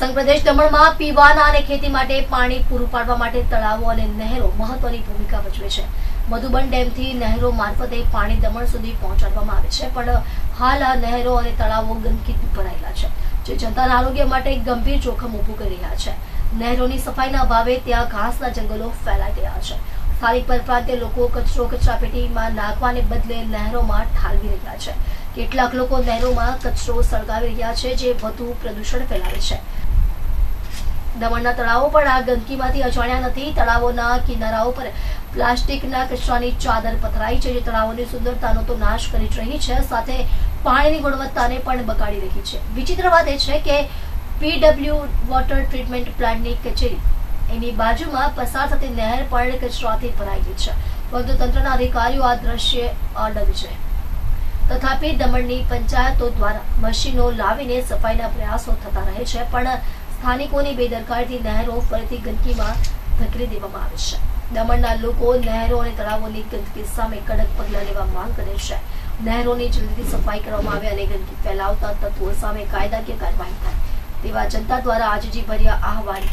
સંઘ દમણમાં પીવાના અને ખેતી માટે પાણી પૂરું પાડવા માટે તળાવો અને નહેરો મહત્વની ભૂમિકા ભજવે છે. મધુબન ડેમથી નહેરો મારફતે પાણી દમણ સુધી પહોંચાડવામાં આવે છે, પણ હાલ નહેરો અને તળાવો ગંદકીથી ભરાયેલા છે, જે જનતાના આરોગ્ય માટે ગંભીર જોખમ ઊભું કરી રહ્યા છે. નહેરોની સફાઈના અભાવે ત્યાં ઘાસના જંગલો ફેલાઈ ગયા છે. સ્થાનિક પરપ્રાંતે લોકો કચરો કચરાપેટીમાં નાખવાને બદલે નહેરોમાં ઠાલવી રહ્યા છે. કેટલાક લોકો નહેરોમાં કચરો સળગાવી રહ્યા છે, જે વધુ પ્રદૂષણ ફેલાવે છે. દમણના તળાવો પણ આ ગંદકીમાંથી અજાણ્યા નથી, તળાવોના કિનારાઓ પર પ્લાસ્ટિકના કચરાની ચાદર પથરાઈ છે, જે તળાવોની સુંદરતાનો તો નાશ કરી રહી છે, સાથે પાણીની ગુણવત્તાને પણ બગાડી રહી છે. વિચિત્ર વાત એ છે કે પીડબ્લ્યુ વોટર ટ્રીટમેન્ટ પ્લાન્ટની કચેરી એની બાજુમાં પસાર થતી નહેર પણ કચરાથી ભરાઈ ગઈ છે. પરંતુ તંત્રના અધિકારીઓ આ દ્રશ્ય અડગ છે. તથાપી દમણની પંચાયતો દ્વારા મશીનો લાવીને સફાઈના પ્રયાસો થતા રહે છે, પણ સ્થાનિકોની બેદરકારીથી નહેરો ફરીથી ગંદકીમાં ધકેલી દેવામાં આવે છે. દમણના લોકો નહેરો અને તળાવોની ગંદકી સામે કડક પગલાં લેવા માંગ કરે છે. નહેરોની જલ્દીથી સફાઈ કરવામાં આવે અને ગંદકી ફેલાવતા તત્વો સામે કાયદાકીય કાર્યવાહી થાય. તેવા જનતા દ્વારા આજીજી ભર્યા આહવાન